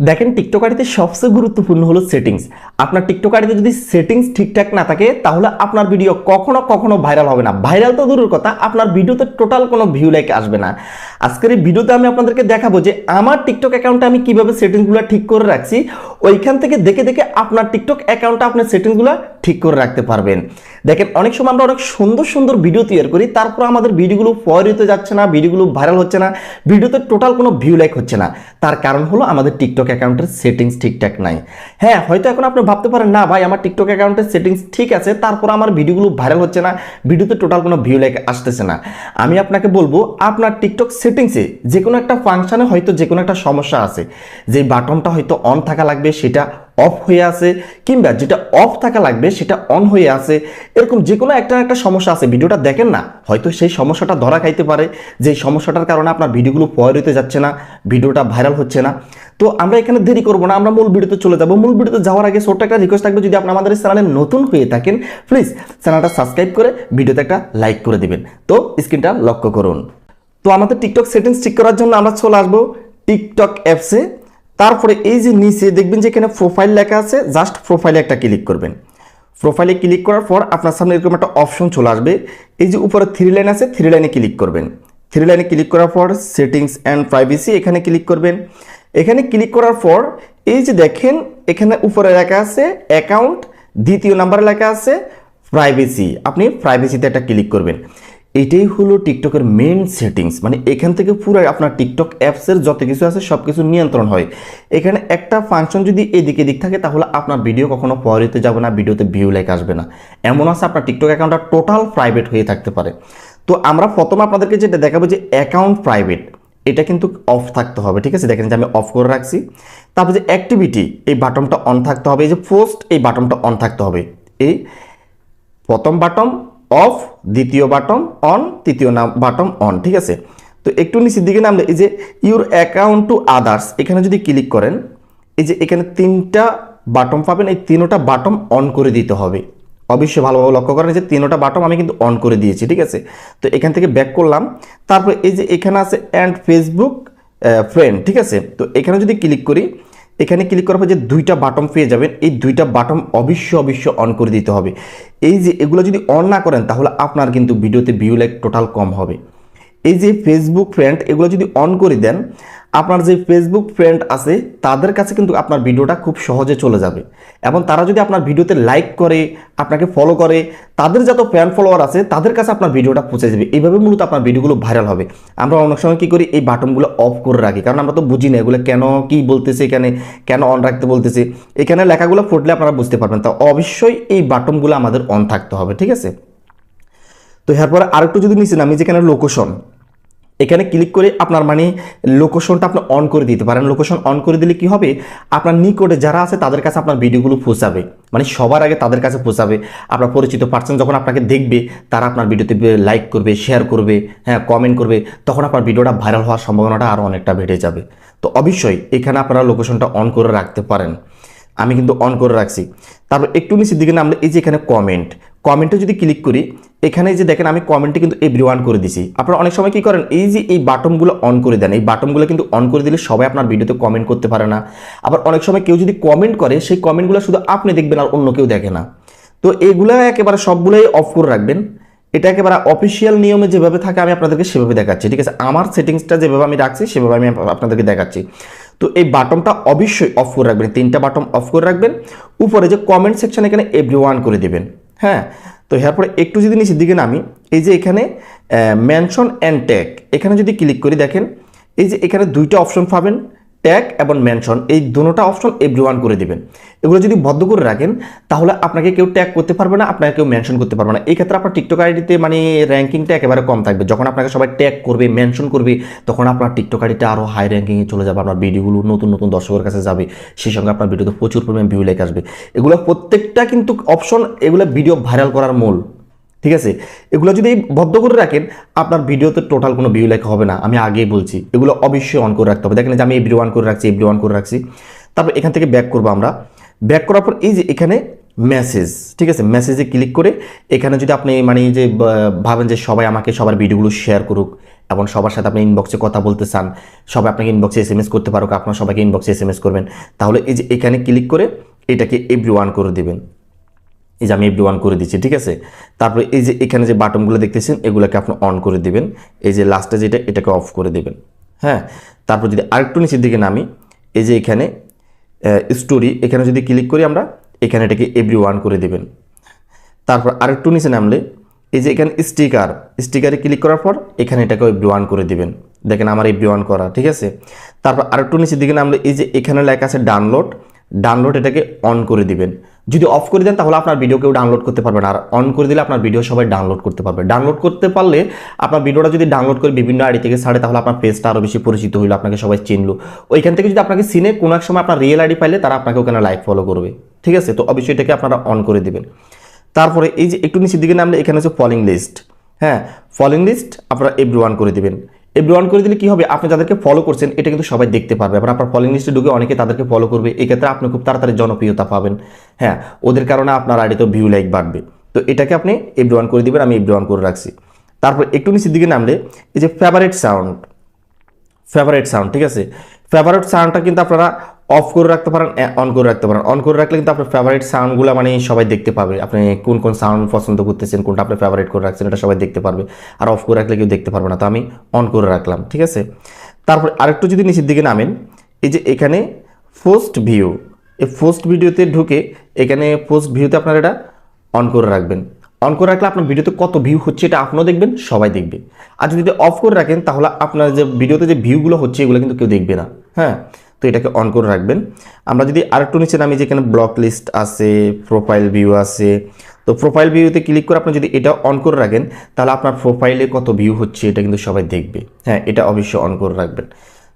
দেখেন টিকটক সবচেয়ে গুরুত্বপূর্ণ হলো সেটিংস আপনার টিকটক আইডিতে যদি সেটিংস ঠিকঠাক না থাকে, তাহলে আপনার ভিডিও কখনো কখনো ভাইরাল হবে না। ভাইরাল তো দূরের কথা, আপনার ভিডিওতে টোটাল কোনো ভিউ লাইক আসবে না। আজকের এই ভিডিওতে আমি আপনাদেরকে দেখাবো যে আমার টিকটক অ্যাকাউন্টে আমি কীভাবে সেটিংসগুলো ঠিক করে রাখছি। ওইখান থেকে দেখে দেখে আপনার টিকটক অ্যাকাউন্টে আপনার সেটিংসগুলো ঠিক করে রাখতে পারবেন। দেখেন, অনেক সময় আমরা অনেক সুন্দর সুন্দর ভিডিও তৈরি করি, তারপর আমাদের ভিডিওগুলো ফরিতে যাচ্ছে না ভিডিওগুলো ভাইরাল হচ্ছে না ভিডিওতে টোটাল কোনো ভিউ লাইক হচ্ছে না। তার কারণ হলো আমাদের টিকটক অ্যাকাউন্টের সেটিংস ঠিকঠাক নাই। হ্যাঁ হয়তো এখন আপনি ভাবতে পারেন, না ভাই, আমার টিকটক অ্যাকাউন্টের সেটিংস ঠিক আছে, তারপর আমার ভিডিওগুলো ভাইরাল হচ্ছে না ভিডিওতে টোটাল কোনো ভিউ লাইক আসতেছে না। আমি আপনাকে বলব, আপনার টিকটক সেটিংসে যে কোনো একটা ফাংশনে হয়তো যে কোনো একটা সমস্যা আছে। যে বাটনটা হয়তো অন থাকা লাগবে, সেটা অফ হয়ে আছে কিংবা যেটা অফ থাকা লাগবে সেটা অন হয়ে আছে। এরকম যে কোনো একটা একটা সমস্যা আছে, ভিডিওটা দেখেন না, হয়তো সেই সমস্যাটা ধরা খাইতে পারে, যে সমস্যাটার কারণে আপনার ভিডিওগুলো পয়রিতে যাচ্ছে না, ভিডিওটা ভাইরাল হচ্ছে না। তো আমরা এখানে দেরি করব না, আমরা মূল ভিডিওতে চলে যাব। মূল ভিডিওতে যাওয়ার আগে ছোট্ট একটা রিকোয়েস্ট থাকবে, যদি আপনি আমাদের চ্যানেলে নতুন হয়ে থাকেন প্লিজ চ্যানেলটা সাবস্ক্রাইব করে ভিডিওতে একটা লাইক করে দিবেন। তো স্ক্রিনটা লক্ষ্য করুন। তো আমাদের টিকটক সেটিংস ঠিক করার জন্য আমরা চলে আসব। টিকটক অ্যাপসে তারপরে এই যে নিচে দেখবেন যে এখানে প্রোফাইল লেখা আছে জাস্ট প্রোফাইলে একটা ক্লিক করবেন। প্রোফাইলে ক্লিক করার পর আপনার সামনে এরকম একটা অপশন চলে আসবে। এই যে উপরে থ্রি লাইন আছে থ্রি লাইনে ক্লিক করবেন। থ্রি লাইনে ক্লিক করার পর সেটিংস অ্যান্ড প্রাইভেসি এখানে ক্লিক করবেন। এখানে ক্লিক করার পর এই যে দেখেন, এখানে উপরে লেখা আছে অ্যাকাউন্ট দ্বিতীয় নাম্বারে লেখা আছে প্রাইভেসি আপনি প্রাইভেসিতে একটা ক্লিক করবেন। এটাই হলো টিকটকের মেন সেটিংস মানে এখান থেকে পুরো আপনার টিকটক অ্যাপসের যত কিছু আছে সব কিছু নিয়ন্ত্রণ হয়। এখানে একটা ফাংশন যদি এদিকে দিক থাকে, তাহলে আপনার ভিডিও কখনো পরিতে যাবে না ভিডিওতে ভিউ লাইক আসবে না। এমন আছে আপনার টিকটক অ্যাকাউন্টটা টোটাল প্রাইভেট হয়ে থাকতে পারে। তো আমরা প্রথম আপনাদেরকে যেটা দেখাবো যে অ্যাকাউন্ট প্রাইভেট এটা কিন্তু অফ থাকতে হবে, ঠিক আছে? দেখেন যে আমি অফ করে রাখছি। তারপর যে অ্যাক্টিভিটি এই বাটনটা অন থাকতে হবে। এই যে পোস্ট এই বাটনটা অন থাকতে হবে। এই প্রথম বাটন অফ, দ্বিতীয় বাটন অন, তৃতীয় নাম, বাটন অন, ঠিক আছে? তো একটু নিচের দিকে নামলে, এই যে ইউর অ্যাকাউন্ট টু আদার্স, এখানে যদি ক্লিক করেন, এই যে এখানে তিনটা বাটম পাবেন, এই তিনোটা বাটম অন করে দিতে হবে। অবশ্যই ভালোভাবে লক্ষ্য করেন যে তিনোটা বাটম আমি কিন্তু অন করে দিয়েছি, ঠিক আছে? তো এখান থেকে ব্যাক করলাম, তারপর এই যে এখানে আছে অ্যান্ড ফেসবুক ফ্রেন্ড ঠিক আছে? তো এখানে যদি ক্লিক করি এখানে ক্লিক করার পর যে দুইটা বাটন পেয়ে যাবেন, এই দুইটা বাটন অবশ্য অবশ্যই অন করে দিতে হবে। এই যে এগুলো যদি অন না করেন, তাহলে আপনার কিন্তু ভিডিওতে ভিউ লাইক টোটাল কম হবে। এই যে ফেসবুক ফ্রেন্ড এগুলো যদি অন করে দেন আপনার যে ফেসবুক ফ্রেন্ড আছে, তাদের কাছে কিন্তু আপনার ভিডিওটা খুব সহজে চলে যাবে। এবং তারা যদি আপনার ভিডিওতে লাইক করে, আপনাকে ফলো করে, তাদের যত ফ্যান ফলোয়ার আছে, তাদের কাছে আপনার ভিডিওটা পৌঁছে যাবে। এইভাবে মূলত আপনার ভিডিওগুলো ভাইরাল হবে। আমরা অনেক সময় কী করি, এই বাটনগুলো অফ করে রাখি। কারণ আমরা তো বুঝি না এগুলো কেন, কি বলতেছে এখানে, কেন অন রাখতে বলতেছে। এখানে লেখাগুলো ফুটলে আপনারা বুঝতে পারবেন। তো অবশ্যই এই বাটনগুলো আমাদের অন থাকতে হবে, ঠিক আছে? তো এরপরে আরেকটু যদি নিচে নামি, যেখানে লোকেশন এখানে ক্লিক করে আপনার মানে লোকেশনটা আপনি অন করে দিতে পারেন। লোকেশন অন করে দিলে কি হবে? আপনার নিকটে যারা আছে, তাদের কাছে আপনার ভিডিওগুলো পৌঁছাবে। মানে সবার আগে তাদের কাছে পৌঁছাবে। আপনার পরিচিত পার্সন যখন আপনাকে দেখবে, তারা আপনার ভিডিওতে লাইক করবে শেয়ার করবে হ্যাঁ কমেন্ট করবে, তখন আপনার ভিডিওটা ভাইরাল হওয়ার সম্ভাবনাটা আরও অনেকটা বেড়ে যাবে। তো অবশ্যই এখানে আপনারা লোকেশনটা অন করে রাখতে পারেন। আমি কিন্তু অন করে রাখছি। তারপর একটু নিচের দিকে নামলে, এই যে এখানে কমেন্ট কমেন্টে যদি ক্লিক করি, এখানে যে দেখেন আমি কমেন্টে কিন্তু এভরি ওয়ান করে দিছি। আপনারা অনেক সময় কি করেন, এই যে এই বাটনগুলো অন করে দেন, এই বাটনগুলো কিন্তু অন করে দিলে সবাই আপনার ভিডিওতে কমেন্ট করতে পারে না। আবার অনেক সময় কেউ যদি কমেন্ট করে, সেই কমেন্টগুলো শুধু আপনি দেখবেন আর অন্য কেউ দেখে না। তো এগুলো একেবারে সবগুলোই অফ করে রাখবেন। এটা একেবারে অফিসিয়াল নিয়মে যেভাবে থাকে, আমি আপনাদেরকে সেভাবে দেখাচ্ছি, ঠিক আছে? আমার সেটিংসটা যেভাবে আমি রাখছি, সেভাবে আমি আপনাদেরকে দেখাচ্ছি। তো এই বাটনটা অবশ্যই অফ করে রাখবেন তিনটা বাটন অফ করে রাখবেন। উপরে যে কমেন্ট সেকশন এখানে এভরি করে দিবেন। হ্যাঁ? তো এরপরে একটু যদি নিচের দিকে নামি, এই যে এখানে মেনশন অ্যান্ড ট্যাগ এখানে যদি ক্লিক করি দেখেন, এই যে এখানে দুইটা অপশন পাবেন। ট্যাগ এবং মেনশন এই দুটোটা অপশন এভরি ওয়ান করে দিবেন। এগুলো যদি বদ্ধ করে রাখেন, তাহলে আপনাকে কেউ ট্যাগ করতে পারবে না, আপনাকে কেউ মেনশন করতে পারবে না। এই ক্ষেত্রে আপনার টিকটক আইডিতে মানে র্যাঙ্কিংটা একেবারে কম থাকবে। যখন আপনাকে সবাই ট্যাগ করবে মেনশন করবে, তখন আপনার টিকটক আইডিটা আরও হাই র্যাঙ্কিংয়ে চলে যাবে, আপনার ভিডিওগুলো নতুন নতুন দর্শকের কাছে যাবে। সেই সঙ্গে আপনার ভিডিওতে প্রচুর পরিমাণে ভিউ লাইক আসবে। এগুলো প্রত্যেকটা কিন্তু অপশন এগুলো ভিডিও ভাইরাল করার মূল। ঠিক আছে? এগুলো যদি বদ্ধ করে রাখেন, আপনার ভিডিওতে টোটাল কোনো ভিউ লাইক হবে না। আমি আগেই বলছি, এগুলো অবশ্যই অন করে রাখতে হবে। দেখেন যে আমি এভরি ওয়ান করে রাখছি এভরি ওয়ান করে রাখছি। তারপর এখান থেকে ব্যাক করব আমরা। ব্যাক করার পর এই যে এখানে মেসেজ ঠিক আছে? মেসেজে ক্লিক করে এখানে যদি আপনি মানে যে ভাবেন যে সবাই আমাকে সবার ভিডিওগুলো শেয়ার করুক এবং সবার সাথে আপনি ইনবক্সে কথা বলতে চান, সবাই আপনাকে ইনবক্সে এস এম এস করতে পারুক, আপনার সবাইকে ইনবক্সে এস এম এস করবেন। তাহলে এই যে এখানে ক্লিক করে এটাকে এভরি ওয়ান করে দেবেন। এই যে আমি এভরি ওয়ান করে দিচ্ছি, ঠিক আছে? তারপরে এই যে এখানে যে বাটনগুলো দেখতেছেন, এগুলোকে আপনি অন করে দিবেন। এই যে লাস্টে যেটা, এটাকে অফ করে দেবেন। হ্যাঁ? তারপর যদি আরেকটু নিচের দিকে নামি, এই যে এখানে স্টোরি, এখানে যদি ক্লিক করি আমরা, এখানে এটাকে এভরি ওয়ান করে দেবেন। তারপর আরেকটু নিচে নামলে, এই যে এখানে স্টিকার, স্টিকারে ক্লিক করার পর এখানে এটাকে এভরি ওয়ান করে দিবেন। দেখেন আমার এভরি ওয়ান করা, ঠিক আছে? তারপর আরেকটু নিচের দিকে নামলে, এই যে এখানে লেখা আছে ডাউনলোড ডাউনলোড এটাকে অন করে দিবেন। যদি অফ করে দেন, তাহলে আপনার ভিডিও কেউ ডাউনলোড করতে পারবে না। আর অন করে দিলে আপনার ভিডিও সবাই ডাউনলোড করতে পারবে। ডাউনলোড করতে পারলে আপনার ভিডিওটা যদি ডাউনলোড করে বিভিন্ন আইডি থেকে ছাড়ে, তাহলে আপনার পেজটা আরও বেশি পরিচিত হইল, আপনাকে সবাই চিনলো। ওইখান থেকে যদি আপনাকে সিনে কোনো এক সময় আপনার রিয়েল আইডি পাইলে তারা আপনাকে ওখানে লাইক ফলো করবে। ঠিক আছে? তো অবশ্যই এটাকে আপনারা অন করে দেবেন। তারপরে এই যে একটু নিচের দিকে নামলে, এখানে হচ্ছে ফলিং লিস্ট হ্যাঁ? ফলিং লিস্ট আপনারা এভরি করে দিবেন। এভরি করে দিলে কি হবে? আপনি যাদেরকে ফলো করছেন, এটা কিন্তু সবাই দেখতে পারবে। আবার আপনার ফলিং লিস্টে ঢুকে অনেকে তাদেরকে ফলো করবে। এক্ষেত্রে আপনি খুব তাড়াতাড়ি জনপ্রিয়তা পাবেন। হ্যাঁ ওদের কারণে আপনার আইডিতে ভিউ লাইক বাড়বে। তো এটাকে আপনি এভরি ওয়ান করে দেবেন, আমি এভরি ওয়ান করে রাখছি। তারপর একটু নিচের দিকে নামলে, এই যে ফেভারেট সাউন্ড ফেভারেট সাউন্ড ঠিক আছে? ফেভারেট সাউন্ডটা কিন্তু আপনারা অফ করে রাখতে পারেন অন করে রাখতে পারেন। অন করে রাখলে কিন্তু আপনার ফেভারিট সাউন্ডগুলো মানে সবাই দেখতে পাবে। আপনি কোন কোন সাউন্ড পছন্দ করতেছেন, কোনটা আপনি ফেভারিট করে রাখছেন, এটা সবাই দেখতে পারবে। আর অফ করে রাখলে কেউ দেখতে পারবে না। তো আমি অন করে রাখলাম, ঠিক আছে? তারপর আরেকটু যদি নিচের দিকে নামেন, এই যে এখানে ফার্স্ট ভিউ এই ফার্স্ট ভিডিওতে ঢুকে এখানে ফার্স্ট ভিউতে আপনারা এটা অন করে রাখবেন। অন করে রাখলে আপনার ভিডিওতে কত ভিউ হচ্ছে এটা আপনিও দেখবেন, সবাই দেখবে। আর যদি অফ করে রাখেন, তাহলে আপনার যে ভিডিওতে যে ভিউগুলো হচ্ছে, এগুলো কিন্তু কেউ দেখবে না। হ্যাঁ? তো এটাকে অন করে রাখবেন। আমরা যদি আরেকটু নিচে নামি, যেখানে ব্লক লিস্ট আছে প্রোফাইল ভিউ আছে, তো প্রোফাইল ভিউতে ক্লিক করে আপনি যদি এটা অন করে রাখেন, তাহলে আপনার প্রোফাইলে কত ভিউ হচ্ছে এটা কিন্তু সবাই দেখবে। হ্যাঁ এটা অবশ্যই অন করে রাখবেন।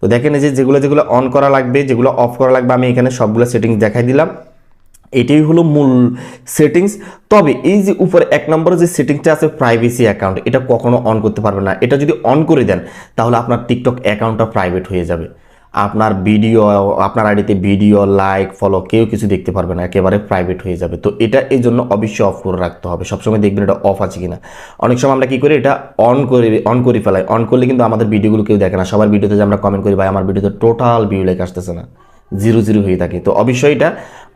তো দেখেন যে যেগুলো যেগুলো অন করা লাগবে, যেগুলো অফ করা লাগবে, আমি এখানে সবগুলো সেটিংস দেখাই দিলাম। এটাই হলো মূল সেটিংস তবে এই যে উপরে এক নম্বরে যে সেটিংসটা আছে প্রাইভেসি অ্যাকাউন্ট এটা কখনো অন করতে পারবে না। এটা যদি অন করে দেন, তাহলে আপনার টিকটক অ্যাকাউন্টটা প্রাইভেট হয়ে যাবে। আপনার ভিডিও আপনার আইডিতে ভিডিও লাইক ফলো কেউ কিছু দেখতে পারবে না, একেবারে প্রাইভেট হয়ে যাবে। তো এটা এই জন্য অবশ্যই অফ করে রাখতে হবে। সবসময় দেখবেন এটা অফ আছে কিনা। অনেক সময় আমরা কি করি, এটা অন করে অন করে ফেলাই। অন করলে কিন্তু আমাদের ভিডিওগুলো কেউ দেখে না। সবার ভিডিওতে যে আমরা কমেন্ট করি, ভাই, আমার ভিডিওতে টোটাল ভিউ লাইক আসতেছে না। জিরো জিরো হয়ে থাকে। তো অবশ্যই এটা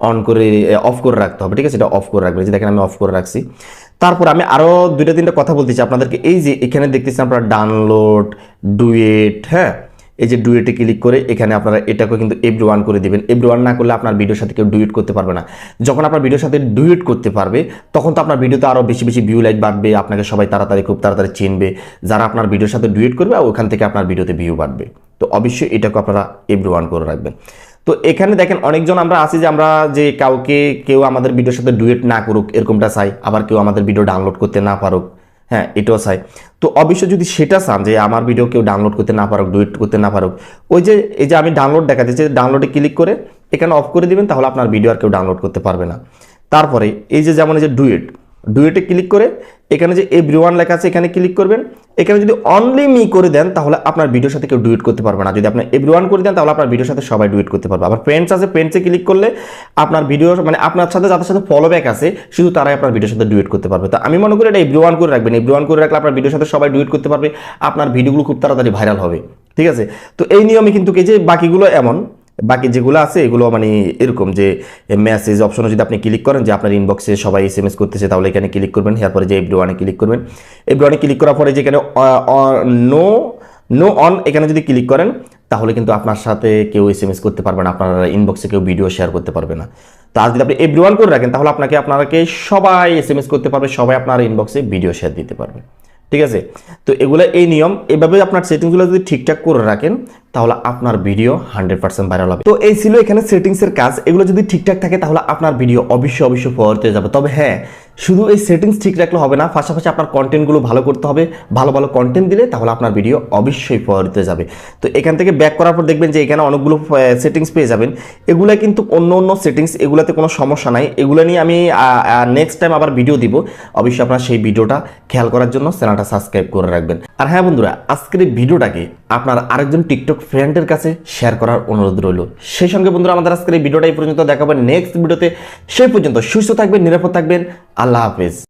অন করে অফ করে রাখতে হবে। ঠিক আছে? এটা অফ করে রাখবেন। যে দেখেন আমি অফ করে রাখছি। তারপর আমি আরও দুইটা, তিনটা কথা বলতেছি আপনাদেরকে এই যে এখানে দেখতেছি আপনারা ডাউনলোড ডুয়েট হ্যাঁ? এই যে ডুয়েটে ক্লিক করে এখানে আপনারা এটাকে কিন্তু এভরি ওয়ান করে দিবেন। এভরি ওয়ান না করলে আপনার ভিডিওর সাথে কেউ ডুয়েট করতে পারবে না। যখন আপনার ভিডিওর সাথে ডুয়েট করতে পারবে, তখন তো আপনার ভিডিওতে আরও বেশি বেশি ভিউ লাইক বাড়বে, আপনাকে সবাই তাড়াতাড়ি, খুব তাড়াতাড়ি চিনবে। যারা আপনার ভিডিওর সাথে ডুয়েট করবে ওখান থেকে আপনার ভিডিওতে ভিউ বাড়বে। তো অবশ্যই এটাকে আপনারা এভরি ওয়ান করে রাখবেন। তো এখানে দেখেন অনেকজন আমরা আছি যে আমরা যে কাউকে কেউ আমাদের ভিডিওর সাথে ডুয়েট না করুক, এরকমটা চাই। আবার কেউ আমাদের ভিডিও ডাউনলোড করতে না পারুক। হ্যাঁ এটাও চাই। তো অবশ্যই যদি সেটা চান যে আমার ভিডিও কেউ ডাউনলোড করতে না পারুক ডুয়েট করতে না পারুক, ওই যে, এই যে আমি ডাউনলোড দেখা যে ডাউনলোডে ক্লিক করে এখানে অফ করে দিবেন, তাহলে আপনার ভিডিও আর কেউ ডাউনলোড করতে পারবে না। তারপরে এই যে যেমন এই যে ডুয়েট ডুয়েটে ক্লিক করে এখানে যে এভরি ওয়ান লেখা আছে এখানে ক্লিক করবেন। এখানে যদি অনলি মি করে দেন, তাহলে আপনার ভিডিওর সাথে কেউ ডুয়েট করতে পারবে না। যদি আপনি এভরি ওয়ান করে দেন, তাহলে আপনার ভিডিওর সাথে সবাই ডুয়েট করতে পারবে। আবার ফ্রেন্ডস আছে ফ্রেন্ডসে ক্লিক করলে আপনার ভিডিও মানে আপনার সাথে, যাদের সাথে ফলো ব্যাক আছে, শুধু তারাই আপনার ভিডিওর সাথে ডুয়েট করতে পারবে। তো আমি মনে করি এটা এভরি ওয়ান করে রাখবেন। এভরি ওয়ান করে রাখলে আপনার ভিডিওর সাথে সবাই ডুয়েট করতে পারবে। আপনার ভিডিওগুলো খুব তাড়াতাড়ি ভাইরাল হবে। ঠিক আছে? তো এই নিয়মে কিন্তু এই যে বাকিগুলো এমন বাকি যেগুলো আছে, এগুলো মানে এরকম যে মেসেজ অপশনে যদি আপনি ক্লিক করেন যে আপনার ইনবক্সে সবাই এস এম এস করতেছে, তাহলে এখানে ক্লিক করবেন এরপরে যে এভরি ওয়ানে ক্লিক করবেন। এভরি ওয়ানে ক্লিক করার পরে যেখানে নো নো অন এখানে যদি ক্লিক করেন, তাহলে কিন্তু আপনার সাথে কেউ এস এম এস করতে পারবে না, আপনার ইনবক্সে কেউ ভিডিও শেয়ার করতে পারবে না। তো আর যদি আপনি এভরি ওয়ান করে রাখেন, তাহলে আপনাকে আপনাকে সবাই এস এম এস করতে পারবে, সবাই আপনার ইনবক্সে ভিডিও শেয়ার দিতে পারবে। ঠিক আছে? তো এগুলো এই নিয়ম, এভাবে আপনার সেটিংসগুলো যদি ঠিকঠাক করে রাখেন, তাহলে আপনার ভিডিও হান্ড্রেড পার্সেন্ট ভাইরাল হবে। তো এই ছিল এখানে সেটিংসের কাজ। এগুলো যদি ঠিকঠাক থাকে, তাহলে আপনার ভিডিও অবশ্যই অবশ্যই পড়তে যাবে। তবে হ্যাঁ শুধু এই সেটিংস ঠিক রাখলে হবে না, পাশাপাশি আপনার কন্টেন্টগুলো ভালো করতে হবে। ভালো ভালো কন্টেন্ট দিলে তাহলে আপনার ভিডিও অবশ্যই হয়ে যাবে। তো এখান থেকে ব্যাক করার পর দেখবেন যে এখানে অনেকগুলো সেটিংস পেয়ে যাবেন। এগুলো কিন্তু অন্য অন্য সেটিংস এগুলাতে কোনো সমস্যা নাই। এগুলো নিয়ে আমি নেক্সট টাইম আবার ভিডিও দিব। অবশ্যই আপনার সেই ভিডিওটা খেয়াল করার জন্য চ্যানেলটা সাবস্ক্রাইব করে রাখবেন। আর হ্যাঁ বন্ধুরা, আজকের এই ভিডিওটাকে আপনার আরেকজন টিকটক ফ্রেন্ডের কাছে শেয়ার করার অনুরোধ রইল। সেই সঙ্গে বন্ধুরা, আমাদের আজকের এই ভিডিওটা এই পর্যন্ত। দেখাবেন নেক্সট ভিডিওতে সেই পর্যন্ত সুস্থ থাকবেন, নিরাপদ থাকবেন। আল্লাহ হাফেজ।